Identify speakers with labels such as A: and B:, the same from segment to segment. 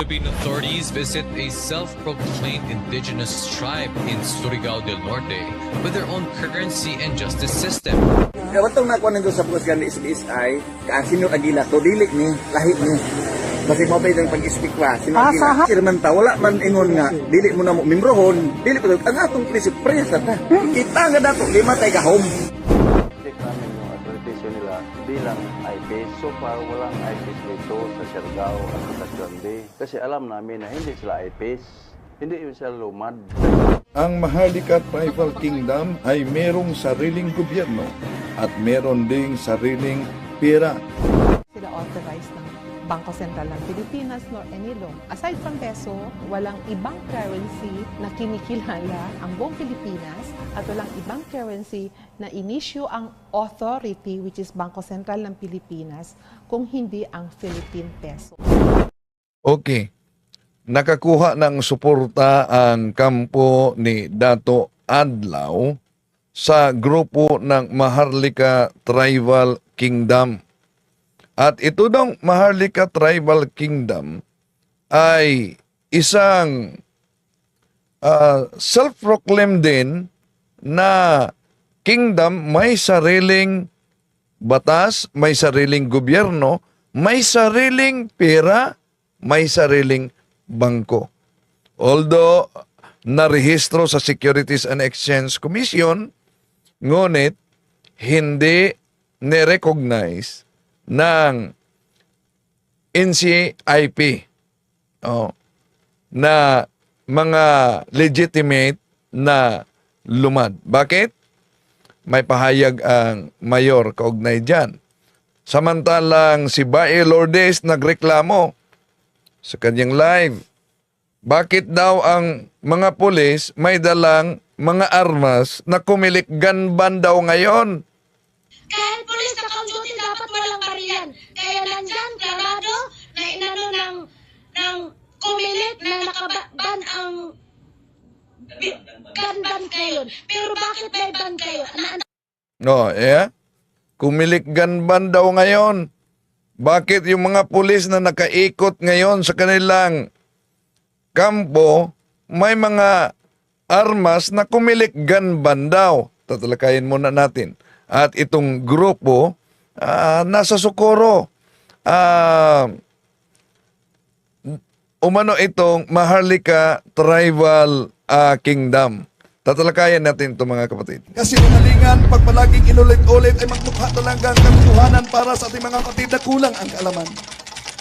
A: Philippine authorities visit a self-proclaimed indigenous tribe in Surigao del Norte with their own currency and justice system.
B: Kaya watong nakuha nito sa pugas gani SBSI, ka sino agila to dili ni lahi ni. Kasi mo yung pag-speak wa, sino
C: Ah,
B: agila.
C: saha-
B: Sir man ta wala man ingon nga dili mo na mo mimrohon, dili ko ang atong prinsip presa ta. Kita nga dato lima tay ka home.
D: Bilang IPS. So far, walang IPS dito sa Siargao at sa Tacuande. Kasi alam namin na hindi sila IPS. Hindi yun sila lumad.
E: Ang Maharlika Tribal Kingdom ay merong sariling gobyerno at meron ding sariling pera.
C: sila authorized ng Bangko Sentral ng Pilipinas nor law. Aside from peso, walang ibang currency na kinikilala ang buong Pilipinas at walang ibang currency na inisyu ang authority which is Bangko Sentral ng Pilipinas kung hindi ang Philippine Peso.
E: Okay. Nakakuha ng suporta ang kampo ni Dato Adlaw sa grupo ng Maharlika Tribal Kingdom. At ito daw Maharlika Tribal Kingdom ay isang ah, self-proclaimed din na kingdom may sariling batas, may sariling gobyerno, may sariling pera, may sariling bangko. Although narehistro sa Securities and Exchange Commission, ngunit hindi ni-recognize ng NCIP oh, na mga legitimate na lumad. Bakit? May pahayag ang mayor kaugnay dyan. Samantalang si Bae Lourdes nagreklamo sa kanyang live. Bakit daw ang mga pulis may dalang mga armas na kumilik ganban daw ngayon?
F: Kahit pulis na walang barilan. Kaya nandyan, klarado, na inano ng, ng kumilit na nakaban ang gun-ban kayo. Pero bakit may ban kayo? Na,
E: No, eh? Kumilik ganban daw ngayon. Bakit yung mga pulis na nakaikot ngayon sa kanilang kampo, may mga armas na kumilik ganban daw? Tatalakayin muna natin. At itong grupo, ah, nasa Socorro. Ah, umano itong Maharlika Tribal ah, Kingdom. Tatalakayan natin ito mga kapatid.
G: Kasi umalingan, pag palaging inulit-ulit ay magmukha talaga ang katotohanan para sa ating mga kapatid na kulang ang kaalaman.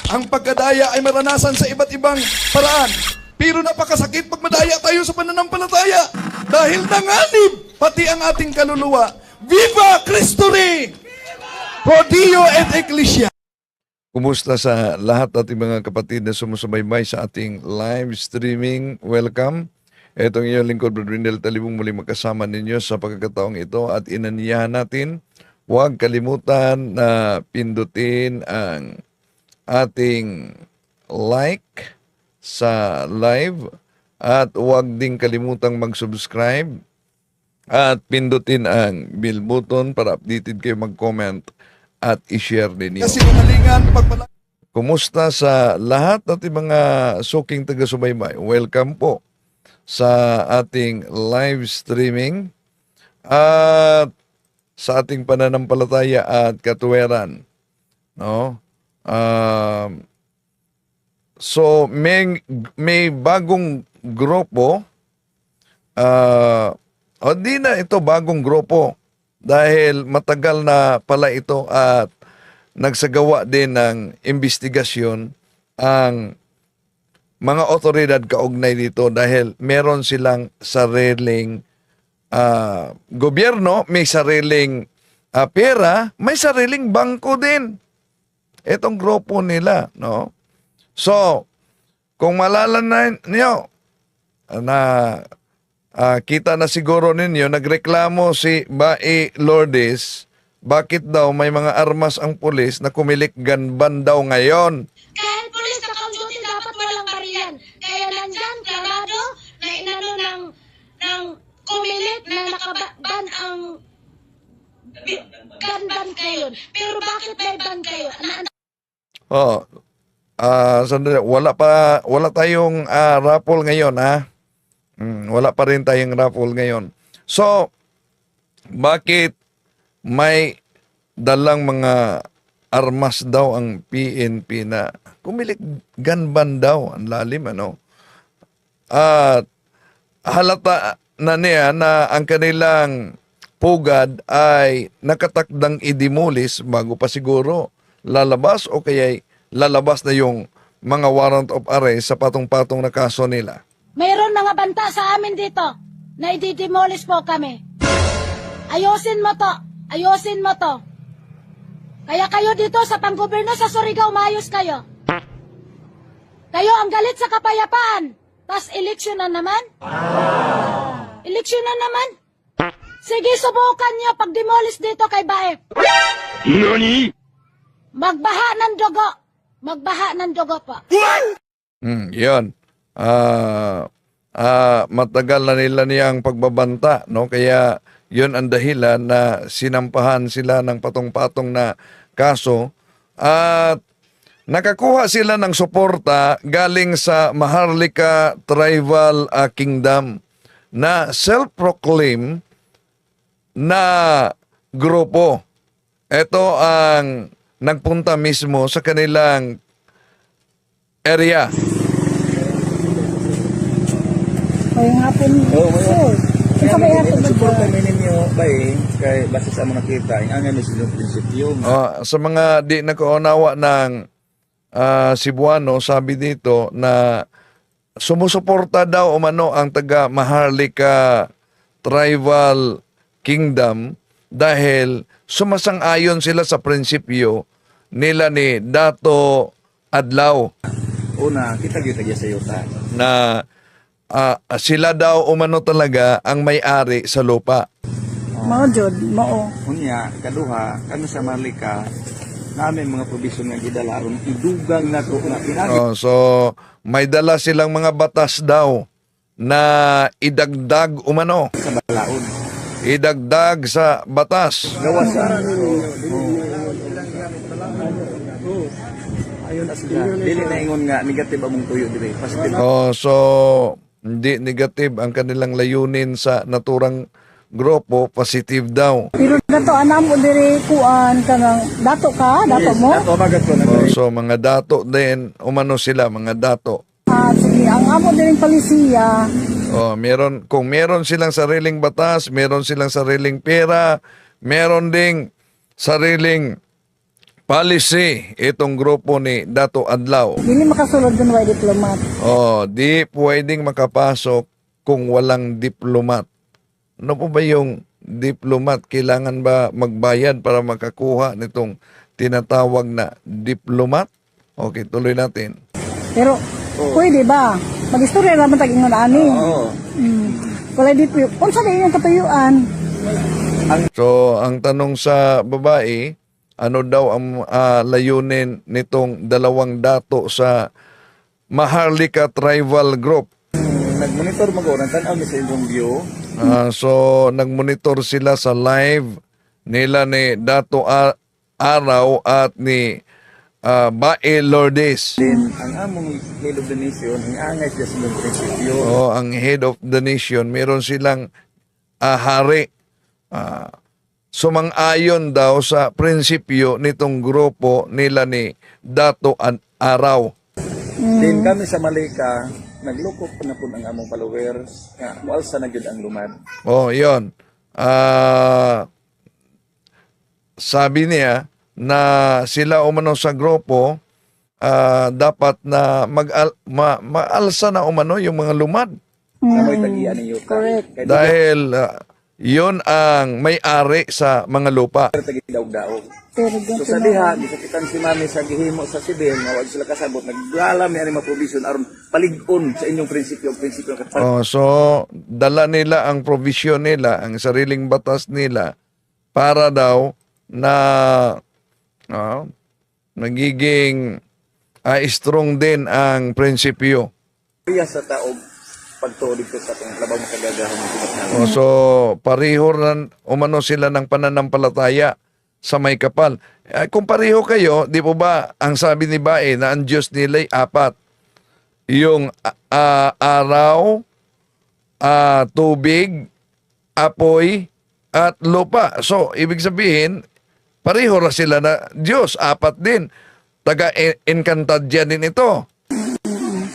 G: Ang pagkadaya ay maranasan sa iba't ibang paraan. Pero napakasakit pag madaya tayo sa pananampalataya. Dahil nanganib pati ang ating kaluluwa. Viva Cristo Rey! Pro Dio et Ecclesia!
E: Kumusta sa lahat ating mga kapatid na sumusubaybay sa ating live streaming? Welcome. Itong iyong lingkod, Brother Rindel Talibong muli magkasama ninyo sa pagkakataong ito at inaniyahan natin huwag kalimutan na pindutin ang ating like sa live at huwag ding kalimutang mag-subscribe at pindutin ang bell button para updated kayo mag-comment at i-share din niyo.
G: Kasi umalingan, pag palaging
E: Kumusta sa lahat ating mga suking taga-subaybay? Welcome po sa ating live streaming at sa ating pananampalataya at katuweran. No? Um, so may may bagong grupo ah o di na ito bagong grupo dahil matagal na pala ito at nagsagawa din ng investigasyon ang mga otoridad kaugnay dito dahil meron silang sariling ah, gobyerno, may sariling ah, pera, may sariling bangko din. Itong grupo nila, no? So, kung malalaman niyo na ah, kita na siguro ninyo, nagreklamo si Bae Lourdes, bakit daw may mga armas ang pulis na kumilik ganban daw ngayon?
F: kahit pulis na duty dapat walang barilan. Kaya nandyan, klarado, na inano ng, ng kumilit na nakaban ang gun-ban kayo. Pero bakit may ban kayo? Na,
E: Oh, ah, sandali, wala pa wala tayong ah, raffle ngayon ha. Mm, wala pa rin tayong raffle ngayon. So, bakit may dalang mga armas daw ang PNP na kumilik gunban daw ang lalim ano at halata na niya na ang kanilang pugad ay nakatakdang idimulis bago pa siguro lalabas o kaya lalabas na yung mga warrant of arrest sa patong-patong na kaso nila.
F: Mayroon mga banta sa amin dito na ididemolish po kami. Ayusin mo to. Ayusin mo to. Kaya kayo dito sa panggoberno sa Surigao, maayos kayo. Kayo ang galit sa kapayapaan. Tapos eleksyon na naman? Eleksyon na naman? Sige, subukan niyo pag-demolish dito kay Baep. Magbaha ng dugo. Magbaha ng dugo po.
E: Hmm, yun. Ah, ah, matagal na nila niyang pagbabanta, no? Kaya yun ang dahilan na sinampahan sila ng patong-patong na kaso at nakakuha sila ng suporta galing sa Maharlika Tribal ah, Kingdom na self-proclaim na grupo. Ito ang nagpunta mismo sa kanilang area.
H: May hapon.
B: Oo, oh,
H: Sir,
B: Kaya
H: isa may
B: may
H: hapon dyan?
B: kami ninyo ba eh, kay basta sa mga kita, ang angan ni silang prinsipyo.
E: Ah, sa mga di nakaunawa ng ah, Cebuano, sabi dito na sumusuporta daw umano ang taga Maharlika Tribal Kingdom dahil sumasang-ayon sila sa prinsipyo nila ni Dato Adlaw
B: Una, kita gyud tagya sa yuta.
E: na ah, sila daw umano talaga ang may-ari sa lupa.
H: Mao jud, mao.
B: Unya, kaduha, kami sa Marlika, namin mga provision nga gidala aron idugang nato nga pinagi
E: Oh, so may dala silang mga batas daw na idagdag umano,
B: sa balaod.
E: idagdag sa batas.
B: Gawa sa. Dili na ingon nga negative among tuyo dire. Positive.
E: Oh, so hindi negative ang kanilang layunin sa naturang grupo, positive daw.
H: Pero dato anam mo diri kuan kanang dato ka, dato mo.
B: Ato magat ko na.
E: Oh, so mga dato din, umano sila mga dato.
H: Ah, sige, ang amo diri palisiya.
E: Oh, meron kung meron silang sariling batas, meron silang sariling pera, meron ding sariling policy itong grupo ni Dato Adlaw.
H: Dili makasulod dun way diplomat.
E: Oh, di pwedeng makapasok kung walang diplomat. Ano po ba yung diplomat? Kailangan ba magbayad para makakuha nitong tinatawag na diplomat? Okay, tuloy natin.
H: Pero pwede ba? Magistorya ra man tag ingon ani.
B: Oo.
H: Mm. Wala di unsa di yung katuyuan?
E: So, ang tanong sa babae, ano daw ang ah, layunin nitong dalawang dato sa Maharlika Tribal Group?
B: Nag-monitor mo ko, nagtanaw mi sa inyong view.
E: Ah, so, nagmonitor sila sa live nila ni Dato A- Araw at ni ah, Bae Lourdes.
B: Then, ang among head of the nation, ang angay siya sa prinsipyo.
E: O, ang head of the nation, meron silang ah, hari. Sumang-ayon daw sa prinsipyo nitong grupo nila ni Dato An- Araw.
B: Then kami sa Malika, naglukop na po ang among followers. Nga, mualsa na gyud ang lumad.
E: Oh, yon. Ah, sabi niya na sila umano sa grupo ah, dapat na mag ma, maalsa na umano yung mga lumad
B: Na mo'y tagian ni Yuta.
H: Correct.
E: Dahil ah, yon ang may-ari sa mga lupa.
B: di tagi daog-daog.
H: Pero
B: So sa diha, gisakitan si mami sa gihimo sa sibil, nga wag sila kasabot, naglalam ni mga provision aron palig-on sa inyong prinsipyo, prinsipyo ng.
E: Oh, so dala nila ang provision nila, ang sariling batas nila para daw na ah, nagiging ah, strong din ang prinsipyo.
B: Kaya sa taog pagtuod dito sa atong labaw makagagahan ng tinatawag.
E: Oh, so pareho na umano sila ng pananampalataya sa may kapal. Eh, kung pareho kayo, di po ba, ang sabi ni Bae na ang Diyos nila ay apat. Yung ah, araw, ah, tubig, apoy, at lupa. So, ibig sabihin, pareho ra sila na Diyos, apat din. Taga Encantadja din ito.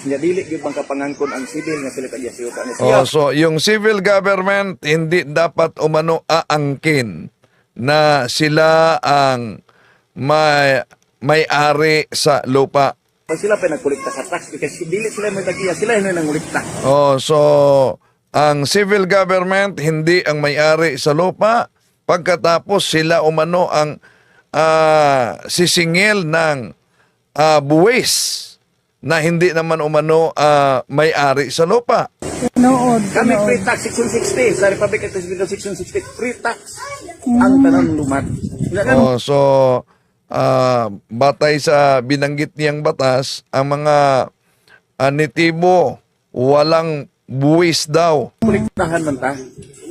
B: Nya dili gyud bang kapangangkon ang sibil nga sila ni siya.
E: Oh, so yung civil government hindi dapat umano aangkin na sila ang may may-ari sa lupa.
B: Pag sila pa nagkolekta sa tax kasi dili sila may tagiya, sila yung nangolekta.
E: Oh, so ang civil government hindi ang may-ari sa lupa pagkatapos sila umano ang ah, sisingil ng ah, buwis na hindi naman umano ah, may-ari sa lupa.
H: Nood.
B: Kami free tax section 60 sa Republic of section 60 free tax ang tanang lumat. Wala na
E: Oh, so ah, batay sa binanggit niyang batas, ang mga anitibo walang buwis daw.
B: kolektahan man ta.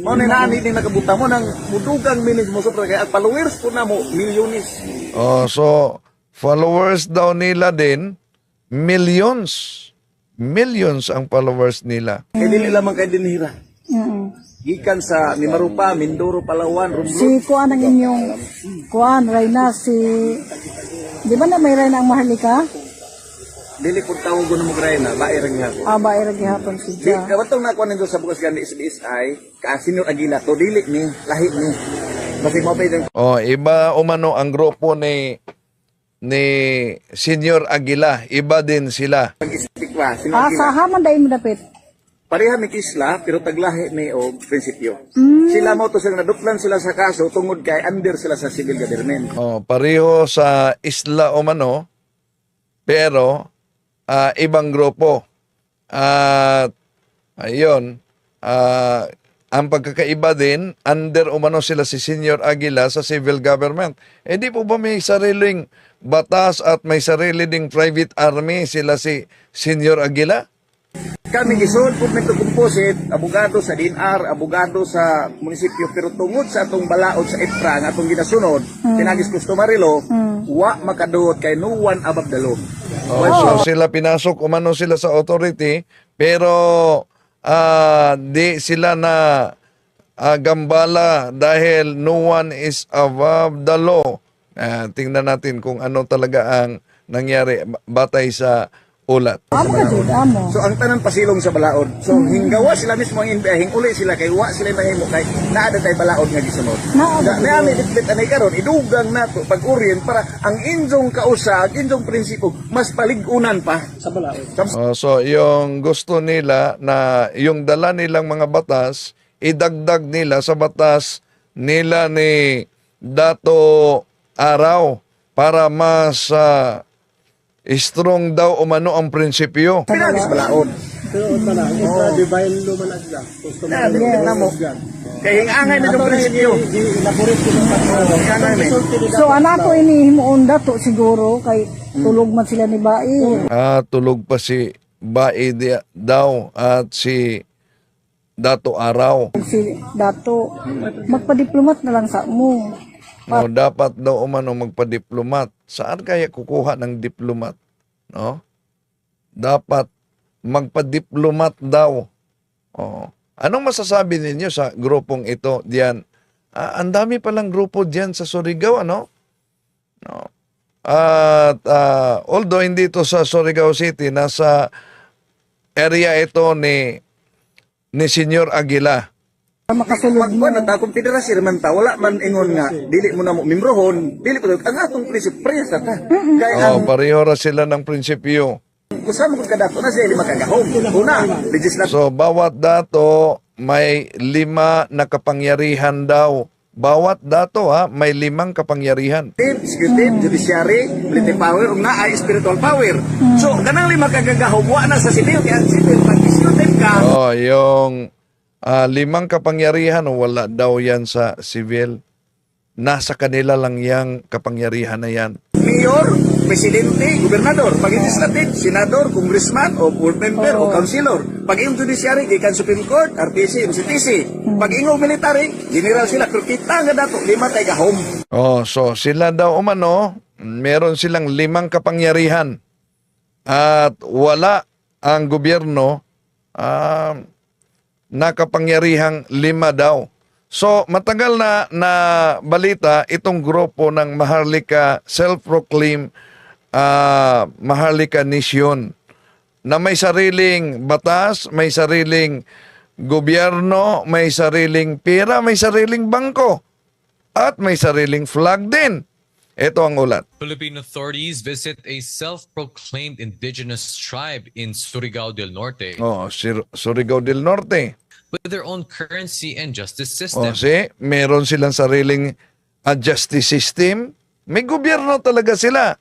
B: Mao ni nani ni nakabuta mo nang mudugang minis mo sobra kay ang followers po na mo milyones.
E: Oh, so followers daw nila din millions. Millions ang followers nila.
B: Kay dinhira.
H: Mm.
B: Gikan sa Mimarupa, Mindoro, Palawan,
H: Si
B: Romblon.
H: Kuan ang inyong Kuan, Reyna, si... Di ba na may Reyna ang mahalika?
B: Dili pud tawag ko na mo gray na bae ra gyapon.
H: Aba, irag gihapon si
B: Di
H: Ja.
B: kawatong nakuha nito sa bukas gani sa BSI, ka Senyor Aguila to dili ni lahi ni. Basi mo pa yung
E: Oh, iba umano ang grupo ni ni Senior Aguila, iba din sila.
B: pag-speak ba, Senyor
H: Ah,
B: Aguila.
H: sa haman dahil mo dapit.
B: Pareha mi kisla pero taglahi ni og prinsipyo. Sila mo to sila naduplan sila sa kaso tungod kay under sila sa civil government.
E: Oh, pareho sa isla umano, pero ah, ibang grupo. At ayun, ah, ang pagkakaiba din, under umano sila si Senior Aguila sa civil government. Eh di po ba may sariling batas at may sarili ding private army sila si Senior Aguila?
B: Kami gisod pud nito composite, abogado sa DNR, abogado sa munisipyo pero tungod sa atong balaod sa IPRA nga atong ginasunod, tinagis customary law, wa makaduot kay no one above the law.
E: Oh, So sila pinasok, umano sila sa authority, pero ah, di sila na ah, gambala dahil no one is above the law. Ah, tingnan natin kung ano talaga ang nangyari ba- batay sa ulat.
H: Amo jud, amo.
B: So ang tanan pasilong sa balaod. So hinggawa sila mismo ang inbiyahing uli sila kay wa sila mahimo kay naada tay balaod nga gisunod.
H: Naa
B: Na
H: ba
B: na ami ditbit anay karon idugang nato pag uryen para ang injong kausa, ang injong prinsipo mas paligunan pa sa balaod.
E: Oh, so yung gusto nila na yung dala nilang mga batas, idagdag nila sa batas nila ni Dato Araw para mas ah, strong daw umano ang prinsipyo.
B: Pinagis balaod. Na, na mo. Kay hingangay na yung prinsipyo. Hingangay.
H: So anak ko ini himuon dato siguro kay tulog man sila ni Bai.
E: Ah, tulog pa si Bae di- daw at si Dato Araw.
H: Si dato magpa-diplomat na lang sa mo.
E: No, dapat daw umano magpa-diplomat. Saan kaya kukuha ng diplomat? No? Dapat magpa-diplomat daw. Oh. Anong masasabi ninyo sa grupong ito diyan? Ah, ang dami palang grupo diyan sa Surigao, ano? No. At ah, although hindi ito sa Surigao City, nasa area ito ni ni Senyor Aguila.
H: Makasulod mo.
B: Na ta, kung federasyon man ta, wala man ingon nga, dili mo na mo mimrohon, dili po, ang atong prinsip, presa ta. Kaya
E: Oh,
B: ang,
E: pareho ra sila ng prinsipyo.
B: kusama kadato na siya, lima kagahom. Una, legislative
E: So, bawat dato may lima na kapangyarihan daw. Bawat dato ha, may limang kapangyarihan.
B: executive, judiciary, military power, ug naa spiritual power. So, ganang lima kagagahom, wa na sa civil, kaya ang civil, pag executive ka,
E: Oh, yung ah, limang kapangyarihan wala daw yan sa civil. nasa kanila lang yang kapangyarihan na yan.
B: Mayor, presidente, gobernador, pag legislative, senador, congressman, o board member, o councilor. Pag iyong judiciary, gikan Supreme Court, RTC, MCTC. Pag iyong military, general sila. Pero kita nga dato, lima tayo gahom.
E: Oh, so sila daw umano, meron silang limang kapangyarihan. At wala ang gobyerno ah, na kapangyarihang lima daw. So matagal na na balita itong grupo ng Maharlika self-proclaimed ah, Maharlika Nation na may sariling batas, may sariling gobyerno, may sariling pera, may sariling bangko at may sariling flag din. Ito ang ulat.
A: Philippine authorities visit a self-proclaimed indigenous tribe in Surigao del Norte
E: Oh, Sir- Surigao del Norte.
A: With their own currency and justice
E: O,
A: system.
E: si, meron silang sariling ah, justice system. May gobyerno talaga sila.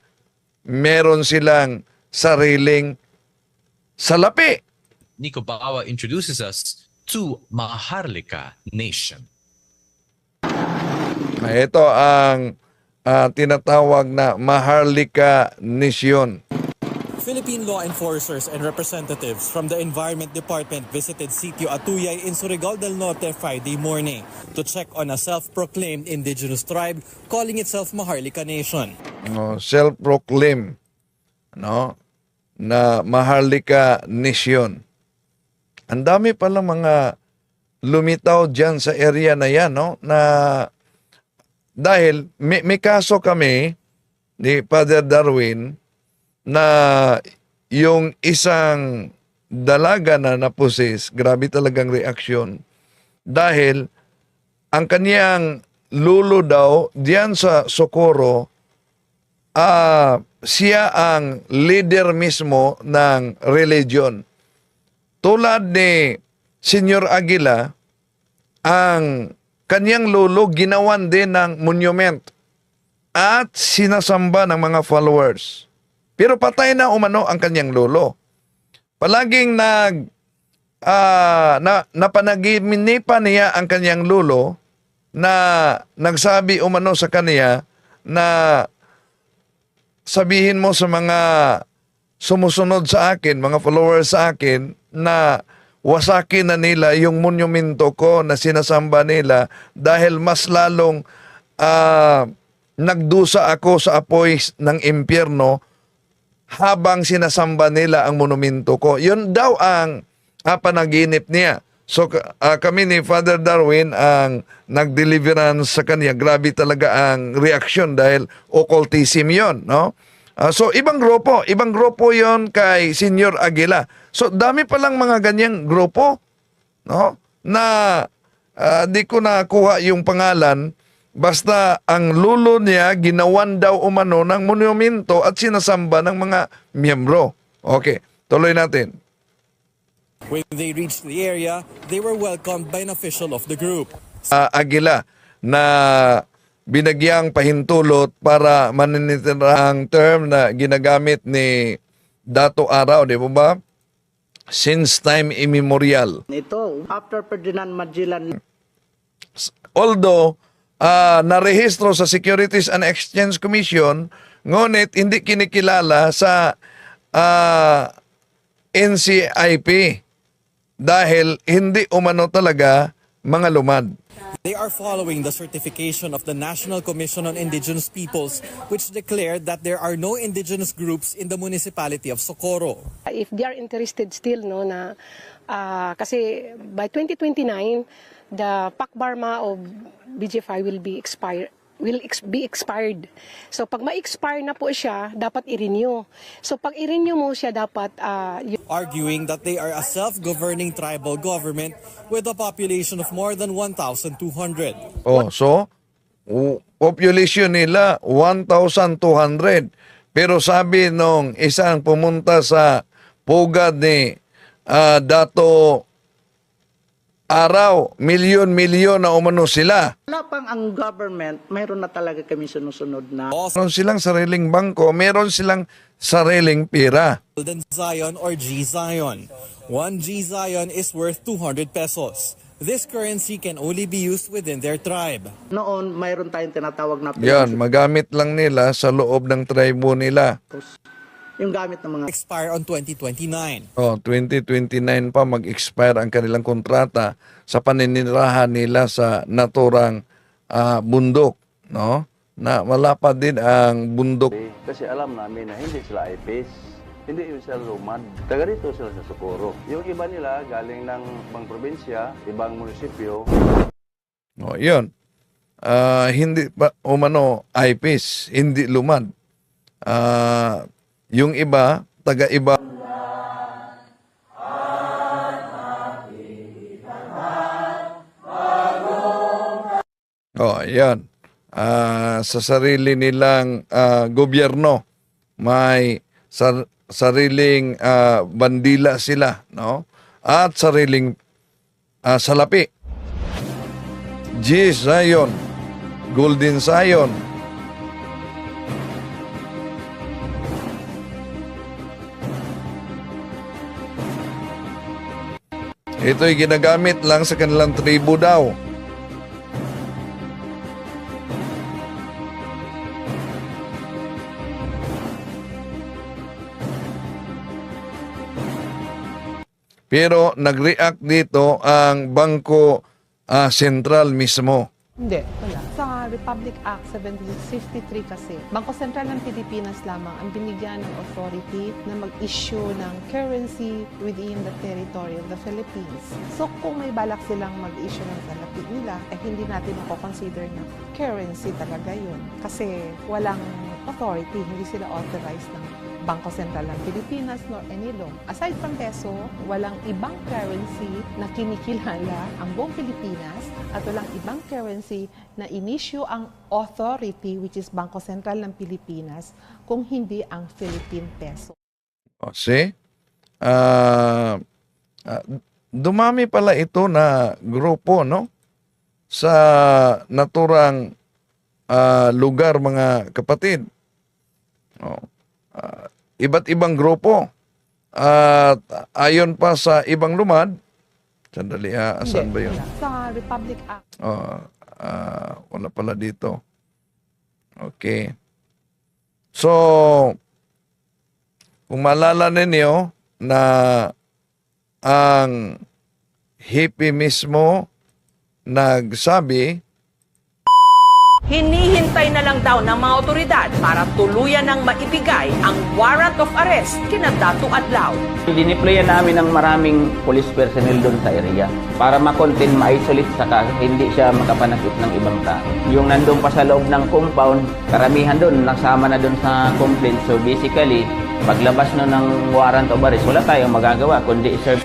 E: Meron silang sariling salapi.
A: Nico Bawa introduces us to Maharlika Nation.
E: Ito ang ah, tinatawag na Maharlika Nation.
I: Philippine law enforcers and representatives from the Environment Department visited Sitio Atuyay in Surigao del Norte Friday morning to check on a self-proclaimed indigenous tribe calling itself Maharlika Nation.
E: no, self-proclaim no na Maharlika Nation. Ang dami pala mga lumitaw diyan sa area na yan no na dahil may, may kaso kami ni Father Darwin na yung isang dalaga na napusis, grabe talagang reaksyon dahil ang kaniyang lulo daw diyan sa Socorro ah siya ang leader mismo ng religion. Tulad ni Senyor Aguila, ang kanyang lolo ginawan din ng monument at sinasamba ng mga followers. Pero patay na umano ang kanyang lolo. Palaging nag ah na napanaginipan niya ang kanyang lolo na nagsabi umano sa kanya na sabihin mo sa mga sumusunod sa akin, mga followers sa akin, na wasakin na nila yung monumento ko na sinasamba nila dahil mas lalong ah, nagdusa ako sa apoy ng impyerno habang sinasamba nila ang monumento ko. Yun daw ang ah, panaginip niya. So ah, kami ni Father Darwin ang nag-deliverance sa kanya. Grabe talaga ang reaction dahil occultism yon, no? Ah, so ibang grupo, ibang grupo yon kay Senior Aguila. So dami pa lang mga ganyang grupo, no? Na ah, di ko nakuha yung pangalan basta ang lulo niya ginawan daw umano ng monumento at sinasamba ng mga miyembro. Okay, tuloy natin.
I: When they reached the area, they were welcomed by an official of the group.
E: uh, Agila na binagyang pahintulot para maninitira ang term na ginagamit ni Dato Araw, di ba ba? Since time immemorial.
J: Ito, after Ferdinand Magellan
E: Although, ah, narehistro sa Securities and Exchange Commission, ngunit hindi kinikilala sa ah, NCIP dahil hindi umano talaga mga lumad.
I: They are following the certification of the National Commission on Indigenous Peoples, which declared that there are no indigenous groups in the municipality of Socorro.
K: if they are interested still no na ah, kasi by 2029 the Pakbarma of BG5 will be expired will ex- be expired. So pag ma-expire na po siya, dapat i-renew. So pag i-renew mo siya, dapat y-
I: arguing that they are a self-governing tribal government with a population of more than 1,200.
E: Oh, so population nila 1,200. Pero sabi nung isang pumunta sa pugad ni ah, Dato Araw, milyon-milyon na umano sila.
J: wala pang ang government, mayroon na talaga kami sinusunod na
E: Meron silang sariling bangko, meron siling sariling pera.
I: Golden Zion or G Zion. One G Zion is worth 200 pesos. This currency can only be used within their tribe.
J: Noon, mayroon tayong tinatawag na
E: Yan, magamit lang nila sa loob ng tribo nila.
J: Yung gamit ng mga
I: Expire on 2029.
E: Oh, 2029 pa mag-expire ang kanilang kontrata sa paninirahan nila sa naturang ah, bundok, no? Na malapad din ang bundok.
D: Kasi alam namin na hindi sila IPS. Hindi sila lumad. Taga rito sila sa Socorro. Yung iba nila galing ng ibang probinsya, ibang munisipyo.
E: Oh, 'yun. Ah, hindi pa umano IPs, hindi lumad. Ah, yung iba, taga-iba Oh, yan. Ah, sa sarili nilang ah, gobyerno, may sar- sariling ah, bandila sila, no? At sariling ah, salapi. G Zion, Golden Zion. Ito'y ginagamit lang sa kanilang tribo daw. Pero nag-react dito ang Bangko ah, Sentral mismo.
C: Hindi, wala. Republic Act 7653 kasi, Bangko Sentral ng Pilipinas lamang ang binigyan ng authority na mag-issue ng currency within the territory of the Philippines. So kung may balak silang mag-issue ng salapi nila, eh hindi natin consider na currency talaga yun. Kasi walang authority, hindi sila authorized ng Bangko Sentral ng Pilipinas nor law. Aside from peso, walang ibang currency na kinikilala ang buong Pilipinas at walang ibang currency na inisyu ang authority which is Bangko Sentral ng Pilipinas kung hindi ang Philippine peso.
E: O, see? Ah, ah, dumami pala ito na grupo, no? Sa naturang ah, lugar, mga kapatid. O, ah, iba't ibang grupo. At ayon pa sa ibang lumad, sandali ha, asan ba yun?
C: Sa Republic Act
E: Oh, ah, wala pala dito. Okay. So, kung maalala ninyo na ang hippie mismo nagsabi,
L: Hinihintay na lang daw ng mga otoridad para tuluyan ng maibigay ang warrant of arrest kina Datu Adlaw.
M: Diniplayan namin ng maraming police personnel doon sa area para makontain, ma-isolate saka hindi siya makapanakit ng ibang tao. Yung nandun pa sa loob ng compound, karamihan doon, nasama na doon sa complaint. So basically, paglabas no ng warrant of arrest, wala tayong magagawa kundi serve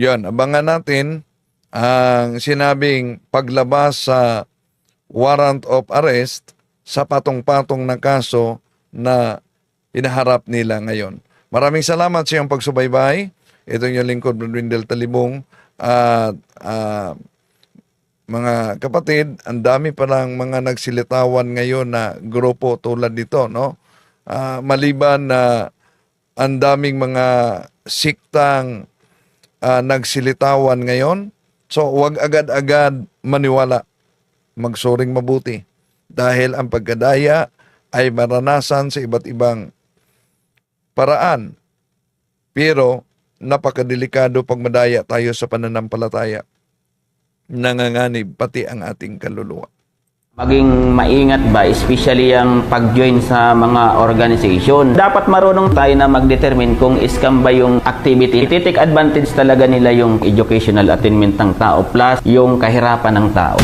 E: yon abangan natin ang sinabing paglabas sa warrant of arrest sa patong-patong na kaso na hinaharap nila ngayon. Maraming salamat sa iyong pagsubaybay. Ito yung lingkod, Brandwindel Talibong. At ah, mga kapatid, ang dami pa lang mga nagsilitawan ngayon na grupo tulad nito, no? Ah, maliban na ang daming mga siktang ah, nagsilitawan ngayon, so wag agad-agad maniwala. Magsuring mabuti. Dahil ang pagkadaya ay maranasan sa iba't ibang paraan. Pero napakadelikado pag madaya tayo sa pananampalataya. Nanganganib pati ang ating kaluluwa.
M: Maging maingat ba, especially ang pag-join sa mga organization. Dapat marunong tayo na mag-determine kung scam ba yung activity. Iti-take advantage talaga nila yung educational attainment ng tao plus yung kahirapan ng tao.